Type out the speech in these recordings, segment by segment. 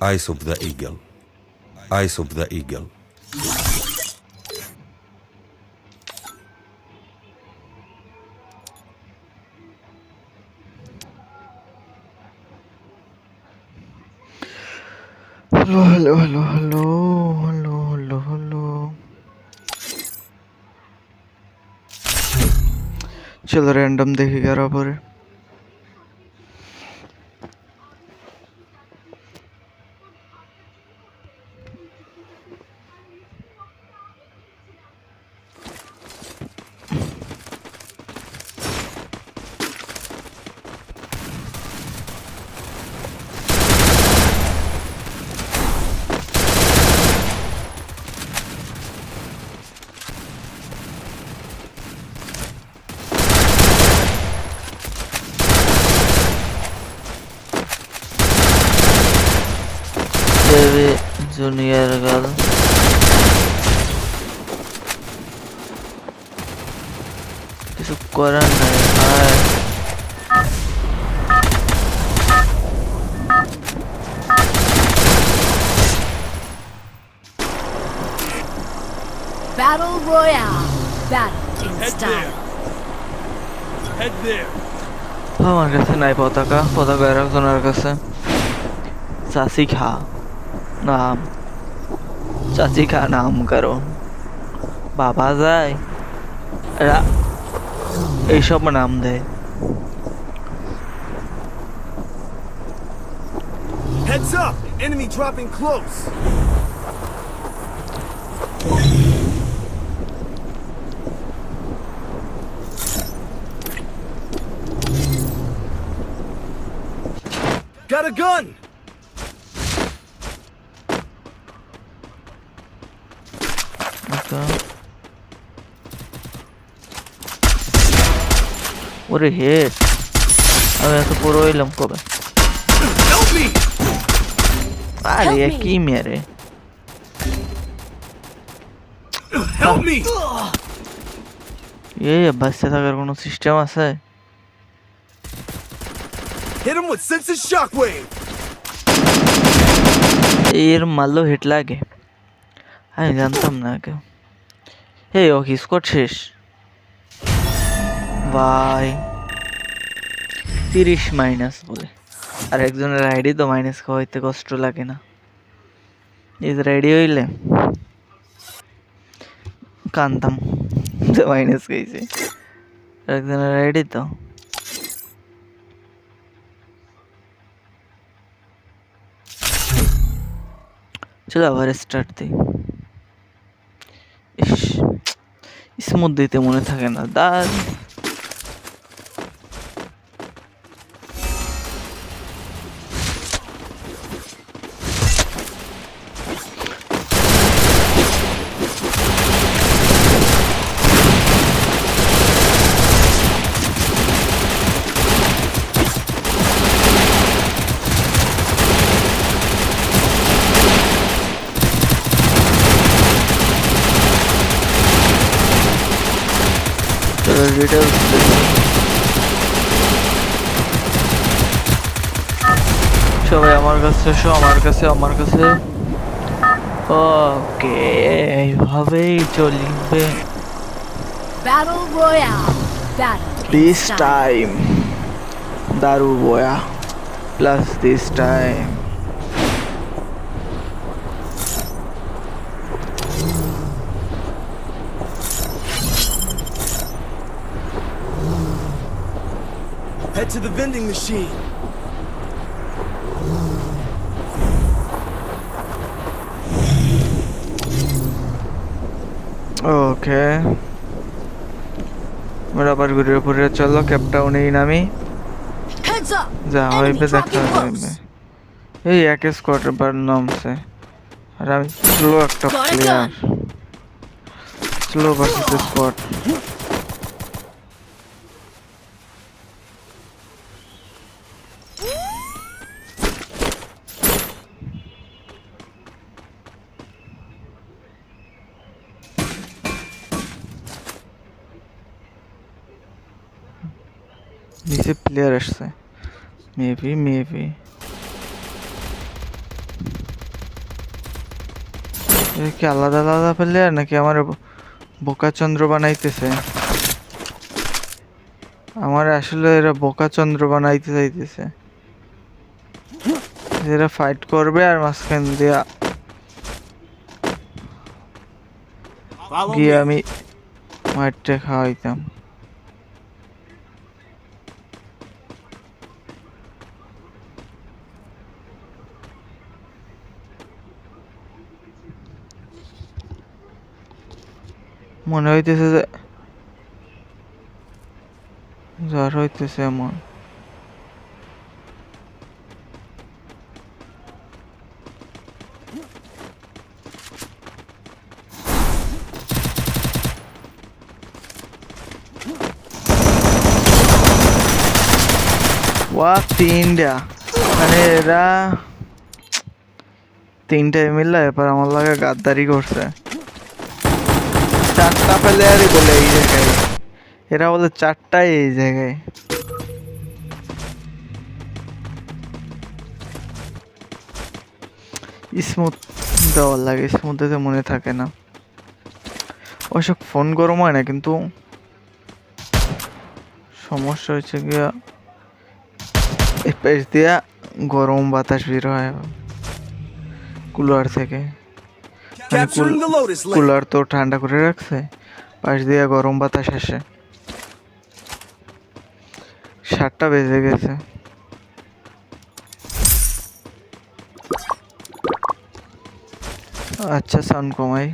Eyes of the Eagle. Eyes of the Eagle. Hello, hello, hello, hello, hello, hello, hello. चल random देखेगा रहा पर Royale. Battle in Head style. there. Head there. আমার কাছে নাই পতাকা পতাকা একজনের কাছে চাচি খা নাম চাচি খা নাম করো বাবা যায় এরা এইসব নাম দেয় Heads up! Enemy dropping close. Got a gun! আচ্ছা। ওরে হেড আমি এত পুরো হইলাম কবে Help me! আরে Help এ me. কি মেরে Help me! এই বাচ্চা থাকার কোনো সিস্টেম আছে Hit him with senses shockwave! এর মারলেও হিট লাগে আমি জানতাম না আগে এই ও স্কোর শেষ ভাই তিরিশ মাইনাস বলে আর একজনের আইডি তো মাইনাস খাওয়াইতে কষ্ট লাগে না এই রেডি হইলে কানতাম যে মাইনাস খাইছে আর একজনের আইডি তো চলো আবার স্টার্ট দিই। ইস স্মুথ দিতে মনে থাকে না। দাঁড়। চলো ডিটেলস সবাই আমার কাছে এসো আমার কাছে আমার কাছে ওকে এইভাবেই চলবে Battle Royale. Battle in this. Time দারু বয়া plus this time Head to the vending machine. Okay আমরা আবার ঘুরে ঘুরে চলো ক্যাপটাউনেই নামি Heads up. যা Enemy হইবে দেখা dropping close. যাবে এই এক স্কোয়াডের বার নামছে আর আমি স্লো একটা Got a player gun. Slow versus squad player আসছে। মেবি কি আলাদা আলাদা প্লেয়ার নাকি আমার বোকাচন্দ্র বানাইতেছে? আমার আসলে এরা বোকাচন্দ্র বানাইতে চাইতেছে। এরা ফাইট করবে আর মাঝখান দিয়া গিয়ে. আমি মাঠটা খাওয়াইতাম। মনে হইতেছে যে জ্বর হইতেছে এমন। ওয়া তিনটা মানে এরা তিনটা মিললে, এবার আমার লাগে গাদ্দারি করছে। প্লেয়ারই বলে এই জায়গায়। এরা বলে চারটাই এই জায়গায়। স্মুথ দেওয়ার লাগে স্মুথ দিতে মনে থাকে না। ওইসব ফোন গরম হয় না কিন্তু? সমস্যা হচ্ছে গিয়া এই পেজ দিয়া গরম বাতাস বের হয়। কুলার থেকে। মানে. কুলার তো ঠান্ডা করে রাখছে। পাশ দিয়ে গরম বাতাস আসে। সাতটা বেজে গেছে। আচ্ছা সাউন্ড কমাই।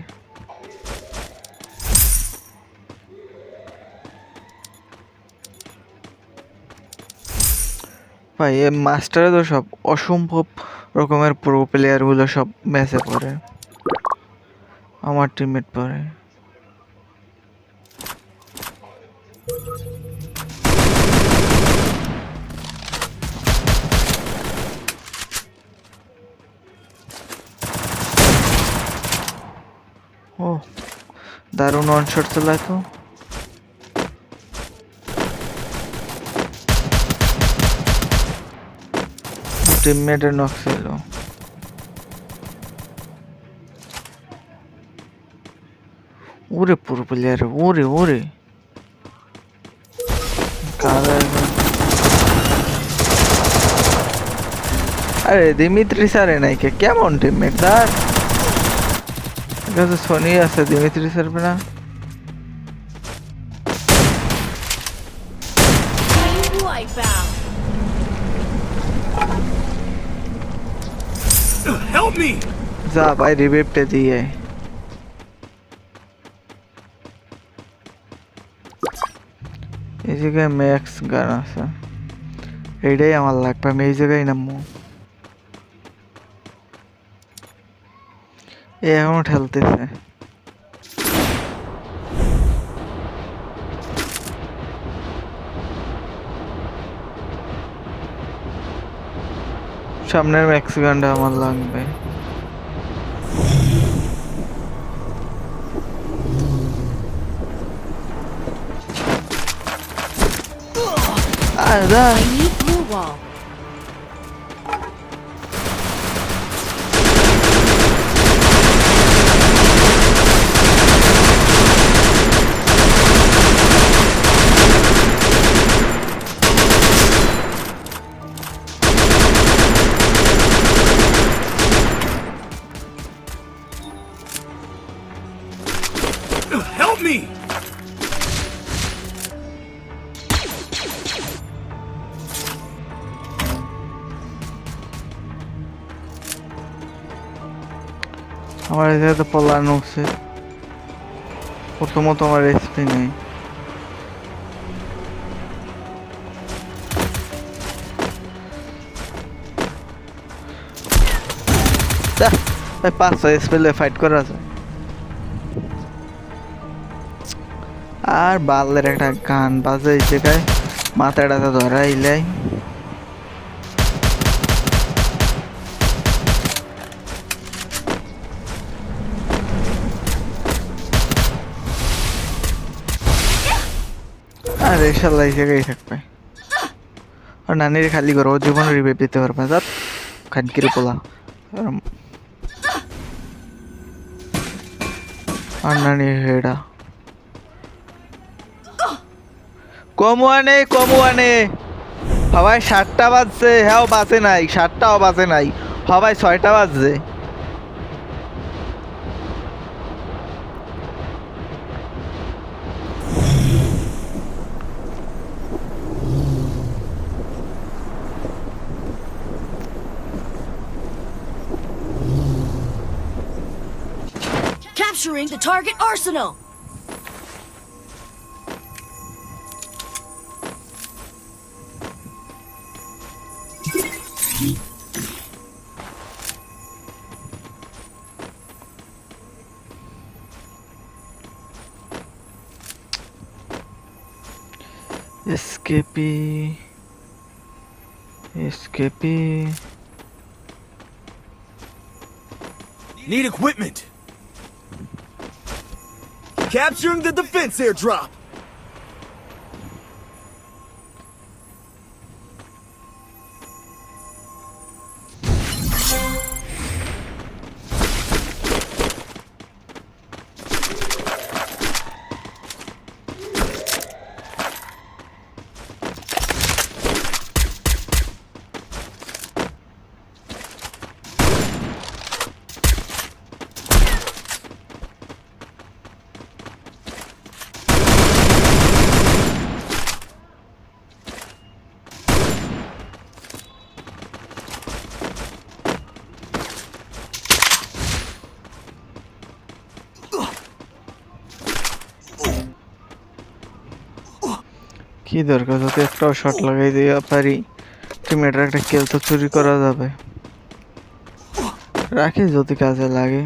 ভাই, এ মাস্টারে তো সব অসম্ভব রকমের প্রো প্লেয়ারগুলো সব ম্যাচে পড়ে। আমার টিমমেট পড়ে। দারুণ অন শট চালায় তো টিমমেটের নক ছিল ওরে পুরো প্লেয়ার ওরে ওরে? আরে দিমিত্রি স্যারে নাই কে? কেমন টিমমেট তার এটা তো সোনি আছে দিমিত্রি স্যার না Team Wipeout. Help me! যা ভাই রিভিভটা দিয়ে এই জায়গায় ম্যাক্স গান আছে এইটাই আমার লাগবে আমি এই জায়গায় নামবো এখনও ঠেলতেছে। সামনের ম্যাক্স গানটা আমার লাগবে। আর আমার এখানে পলানো উচিত প্রথমত আমার রেসিপি নেই। পাঁচশো স্পেলে ফাইট করা আছে। আর বালের একটা গান বাজে এই জায়গায়। মাথাটা তো ধরাইলাই। আর ইনশাল্লাহ এই থাকবে। আর নানির খালি করো, ও জীবনে রিভাইভ দিতে পারবে যাত খানকির পোলা আর আন্নানি হেডা। কমুয়ানে কমুয়ানে সবাই সাতটা বাজছে হ্যাঁ বাজে নাই, সাতটাও বাজে নাই। সবাই ছয়টা বাজছে। capturing the target arsenal! Escapee. Escapee. Need equipment! Capturing the defense airdrop. কি দরকার যদি একটাও শট লাগাই দিয়ে পারি টিমেটার একটা কেল তো চুরি করা যাবে রাখি যদি কাজে লাগে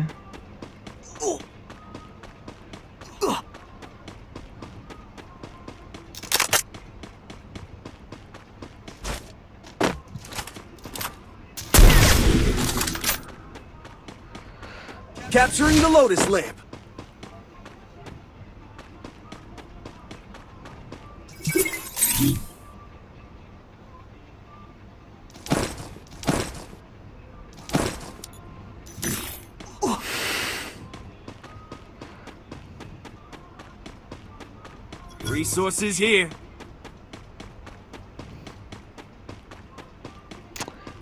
Capturing the Lotus lamp. Resources here.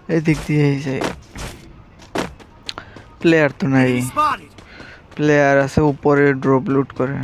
এদিক দিয়েই যাই প্লেয়ার তো নাই Spotted. প্লেয়ার আছে উপরে ড্রপ লুট করে